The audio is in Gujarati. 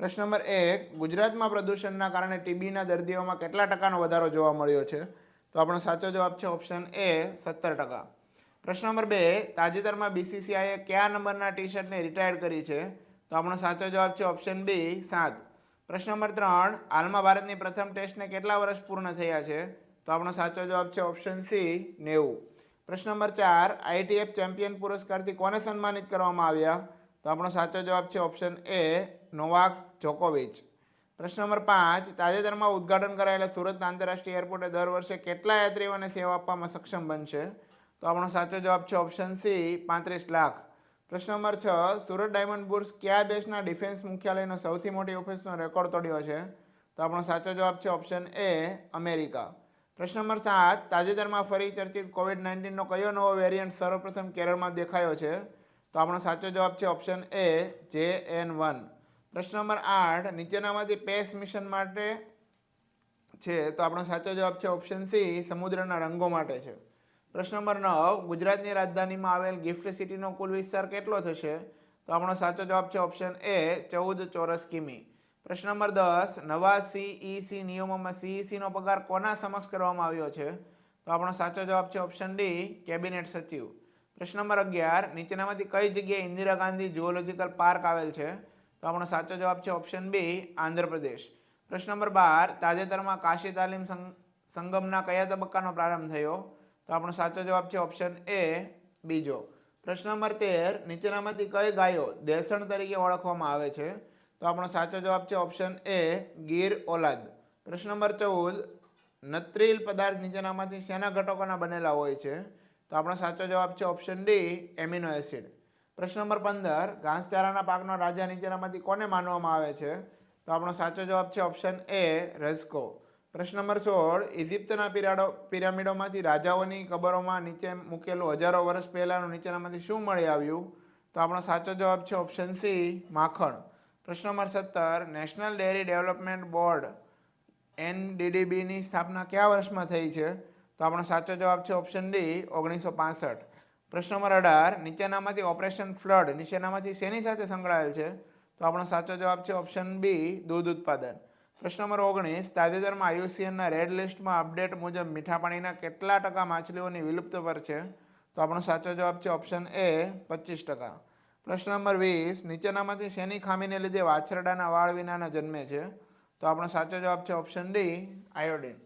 પ્રશ્ન નંબર એક, ગુજરાતમાં પ્રદૂષણના કારણે ટીબીના દર્દીઓમાં કેટલા ટકાનો વધારો જોવા મળ્યો છે? તો આપણો સાચો જવાબ છે ઓપ્શન એ સત્તર ટકા. પ્રશ્ન નંબર બે, તાજેતરમાં બીસીસીઆઈએ કયા નંબરના ટી શર્ટને રિટાયર્ડ કરી છે? તો આપણો સાચો જવાબ છે ઓપ્શન બી સાત. પ્રશ્ન નંબર ત્રણ, હાલમાં ભારતની પ્રથમ ટેસ્ટને કેટલા વર્ષ પૂર્ણ થયા છે? તો આપણો સાચો જવાબ છે ઓપ્શન સી નેવું. પ્રશ્ન નંબર ચાર, આઈટીએફ ચેમ્પિયન પુરસ્કારથી કોને સન્માનિત કરવામાં આવ્યા? તો આપણો સાચો જવાબ છે ઓપ્શન એ નોવાક જોકોવિચ. પ્રશ્ન નંબર પાંચ, તાજેતરમાં ઉદ્ઘાટન કરાયેલા સુરત આંતરરાષ્ટ્રીય એરપોર્ટે દર વર્ષે કેટલા યાત્રીઓને સેવા આપવામાં સક્ષમ બનશે? તો આપણો સાચો જવાબ છે ઓપ્શન સી પાંત્રીસ લાખ. પ્રશ્ન નંબર છ, સુરત ડાયમંડ બુર્સ કયા દેશના ડિફેન્સ મુખ્યાલયનો સૌથી મોટી ઓફિસનો રેકોર્ડ તોડ્યો છે? તો આપણો સાચો જવાબ છે ઓપ્શન એ અમેરિકા. પ્રશ્ન નંબર સાત, તાજેતરમાં ફરી ચર્ચિત કોવિડ નાઇન્ટીનનો કયો નવો વેરિયન્ટ સર્વપ્રથમ કેરળમાં દેખાયો છે? તો આપણો સાચો જવાબ છે ઓપ્શન એ જે એન વન પ્રશ્ન નંબર આઠ, નીચેનામાંથી પેસ મિશન માટે છે, તો આપણો સાચો જવાબ છે ઓપ્શન સી સમુદ્રના રંગો માટે છે. પ્રશ્ન નંબર નવ, ગુજરાતની રાજધાનીમાં આવેલ ગિફ્ટ સિટીનો કુલ વિસ્તાર કેટલો થશે? તો આપણો સાચો જવાબ છે ઓપ્શન એ ચૌદ ચોરસ કિમી. પ્રશ્ન નંબર દસ, નવા સીઈસી નિયમોમાં સીઈસીનો પગાર કોના સમક્ષ કરવામાં આવ્યો છે? તો આપણો સાચો જવાબ છે ઓપ્શન ડી કેબિનેટ સચિવ. પ્રશ્ન નંબર અગિયાર, નીચેનામાંથી કઈ જગ્યાએ ઇન્દિરા ગાંધી જુઓલોજીકલ પાર્ક આવેલ છે? તો આપણો સાચો જવાબ છે ઓપ્શન બી આંધ્રપ્રદેશ. પ્રશ્ન નંબર બાર, તાજેતરમાં કાશી તાલીમ સંગ- સંગમના કયા તબક્કાનો પ્રારંભ થયો? તો આપણો સાચો જવાબ છે ઓપ્શન એ બીજો. પ્રશ્ન નંબર તેર, નીચેનામાંથી કઈ ગાયો દેસણ તરીકે ઓળખવામાં આવે છે? તો આપણો સાચો જવાબ છે ઓપ્શન એ ગીર ઓલાદ. પ્રશ્ન નંબર ચૌદ, નત્રિલ પદાર્થ નીચેનામાંથી શેના ઘટકોના બનેલા હોય છે? તો આપણો સાચો જવાબ છે ઓપ્શન ડી એમિનો એસિડ પ્રશ્ન નંબર પંદર, ઘાસચારાના પાકનો રાજા નીચેનામાંથી કોને માનવામાં આવે છે? તો આપણો સાચો જવાબ છે ઓપ્શન એ રસ્કો. પ્રશ્ન નંબર સોળ ઇજિપ્તના પિરાડો, પિરામિડોમાંથી રાજાઓની કબરોમાં નીચે મૂકેલું હજારો વર્ષ પહેલાંનું નીચેનામાંથી શું મળી આવ્યું? તો આપણો સાચો જવાબ છે ઓપ્શન સી માખણ. પ્રશ્ન નંબર સત્તર, નેશનલ ડેરી ડેવલપમેન્ટ બોર્ડ, એનડીડીબીની સ્થાપના કયા વર્ષમાં થઈ છે? તો આપણો સાચો જવાબ છે ઓપ્શન ડી, ઓગણીસો પાસઠ. પ્રશ્ન નંબર અઢાર, નીચેનામાંથી ઓપરેશન ફ્લડ નીચેનામાંથી શેની સાથે સંકળાયેલ છે? તો આપણો સાચો જવાબ છે ઓપ્શન બી, દૂધ ઉત્પાદન. પ્રશ્ન નંબર ઓગણીસ, તાજેતરમાં આયુસીએનના રેડ લિસ્ટમાં અપડેટ મુજબ મીઠા પાણીના કેટલા ટકા માછલીઓની વિલુપ્ત પર છે? તો આપણો સાચો જવાબ છે ઓપ્શન એ પચીસ ટકા. પ્રશ્ન નંબર વીસ, નીચેનામાંથી શેની ખામીને લીધે વાછરડાના વાળ વિનાના જન્મે છે? તો આપણો સાચો જવાબ છે ઓપ્શન ડી, આયોડિન.